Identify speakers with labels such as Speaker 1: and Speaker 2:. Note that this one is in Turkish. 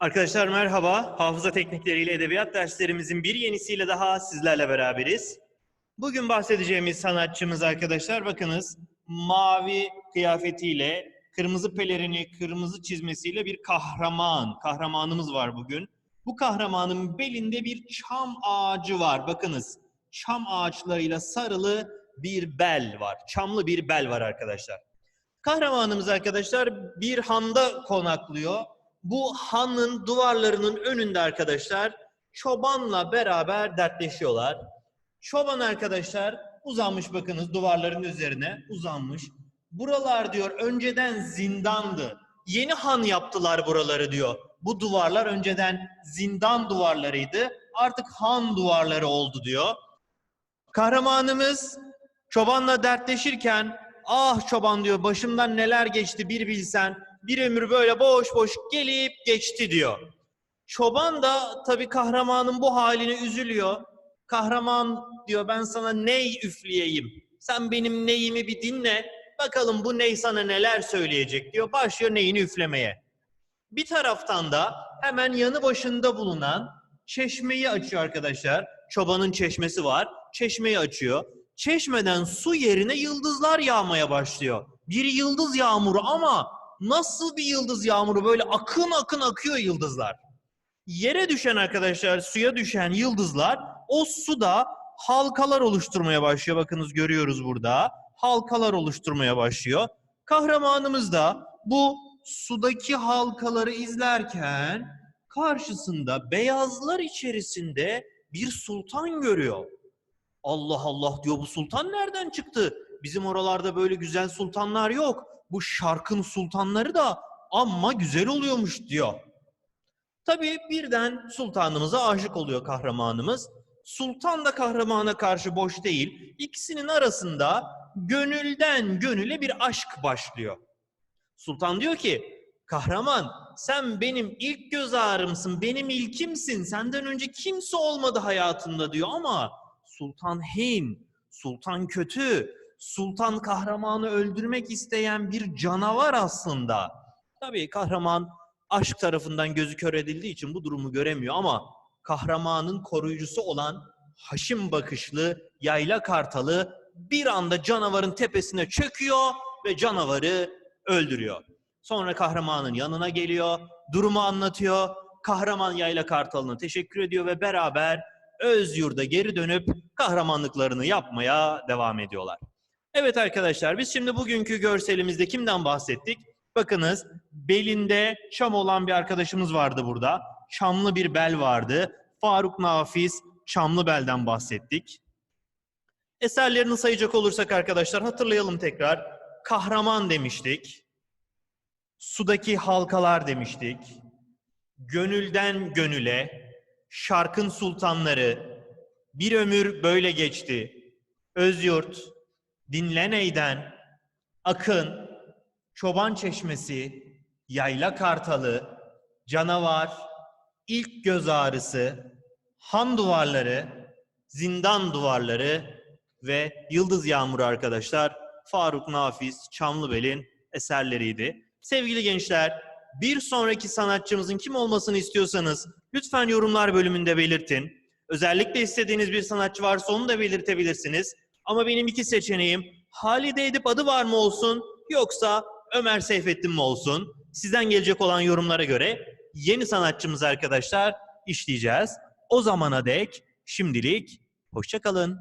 Speaker 1: Arkadaşlar merhaba. Hafıza teknikleriyle edebiyat derslerimizin bir yenisiyle daha sizlerle beraberiz. Bugün bahsedeceğimiz sanatçımız arkadaşlar bakınız mavi kıyafetiyle, kırmızı pelerini, kırmızı çizmesiyle bir kahraman. Kahramanımız var bugün. Bu kahramanın belinde bir çam ağacı var. Bakınız çam ağaçlarıyla sarılı bir bel var. Çamlı bir bel var arkadaşlar. Kahramanımız arkadaşlar bir handa konaklıyor. Bu hanın duvarlarının önünde arkadaşlar çobanla beraber dertleşiyorlar. Çoban arkadaşlar uzanmış bakınız duvarların üzerine uzanmış. Buralar diyor önceden zindandı. Yeni han yaptılar buraları diyor. Bu duvarlar önceden zindan duvarlarıydı. Artık han duvarları oldu diyor. Kahramanımız çobanla dertleşirken ah çoban diyor başımdan neler geçti bir bilsen bir ömür böyle boş boş gelip geçti diyor. Çoban da tabii kahramanın bu haline üzülüyor. Kahraman diyor ben sana ney üfleyeyim. Sen benim neyimi bir dinle. Bakalım bu ney sana neler söyleyecek diyor. Başlıyor neyini üflemeye. Bir taraftan da hemen yanı başında bulunan çeşmeyi açıyor arkadaşlar. Çobanın çeşmesi var. Çeşmeyi açıyor. Çeşmeden su yerine yıldızlar yağmaya başlıyor. Bir yıldız yağmuru ama nasıl bir yıldız yağmuru böyle akın akın akıyor yıldızlar. Yere düşen arkadaşlar suya düşen yıldızlar o suda halkalar oluşturmaya başlıyor. Bakınız görüyoruz burada. Halkalar oluşturmaya başlıyor. Kahramanımız da bu sudaki halkaları izlerken karşısında beyazlar içerisinde bir sultan görüyor. Allah Allah diyor bu sultan nereden çıktı? Bizim oralarda böyle güzel sultanlar yok. Bu şarkın sultanları da amma güzel oluyormuş diyor. Tabii birden sultanımıza aşık oluyor kahramanımız. Sultan da kahramana karşı boş değil. İkisinin arasında gönülden gönüle bir aşk başlıyor. Sultan diyor ki, kahraman sen benim ilk göz ağrımsın, benim ilkimsin. Senden önce kimse olmadı hayatımda diyor ama Sultan Hin, Sultan kötü, Sultan kahramanı öldürmek isteyen bir canavar aslında. Tabii kahraman aşk tarafından gözü kör edildiği için bu durumu göremiyor ama kahramanın koruyucusu olan haşim bakışlı yayla kartalı bir anda canavarın tepesine çöküyor ve canavarı öldürüyor. Sonra kahramanın yanına geliyor, durumu anlatıyor. Kahraman yayla kartalına teşekkür ediyor ve beraber öz yurda geri dönüp kahramanlıklarını yapmaya devam ediyorlar. Evet arkadaşlar biz şimdi bugünkü görselimizde kimden bahsettik? Bakınız belinde çam olan bir arkadaşımız vardı burada. Çamlı bir bel vardı. Faruk Nafiz Çamlı Bel'den bahsettik. Eserlerini sayacak olursak arkadaşlar hatırlayalım tekrar. Kahraman demiştik. Sudaki halkalar demiştik. Gönülden gönüle, şarkın sultanları, bir ömür böyle geçti. Özyurt, dinleneyden, akın, çoban çeşmesi, yayla kartalı, canavar, ilk göz ağrısı, han duvarları, zindan duvarları ve yıldız yağmuru arkadaşlar Faruk Nafiz Çamlıbel'in eserleriydi. Sevgili gençler, bir sonraki sanatçımızın kim olmasını istiyorsanız lütfen yorumlar bölümünde belirtin. Özellikle istediğiniz bir sanatçı varsa onu da belirtebilirsiniz. Ama benim iki seçeneğim Halide Edip adı var mı olsun yoksa Ömer Seyfettin mi olsun? Sizden gelecek olan yorumlara göre yeni sanatçımız arkadaşlar işleyeceğiz. O zamana dek şimdilik hoşçakalın.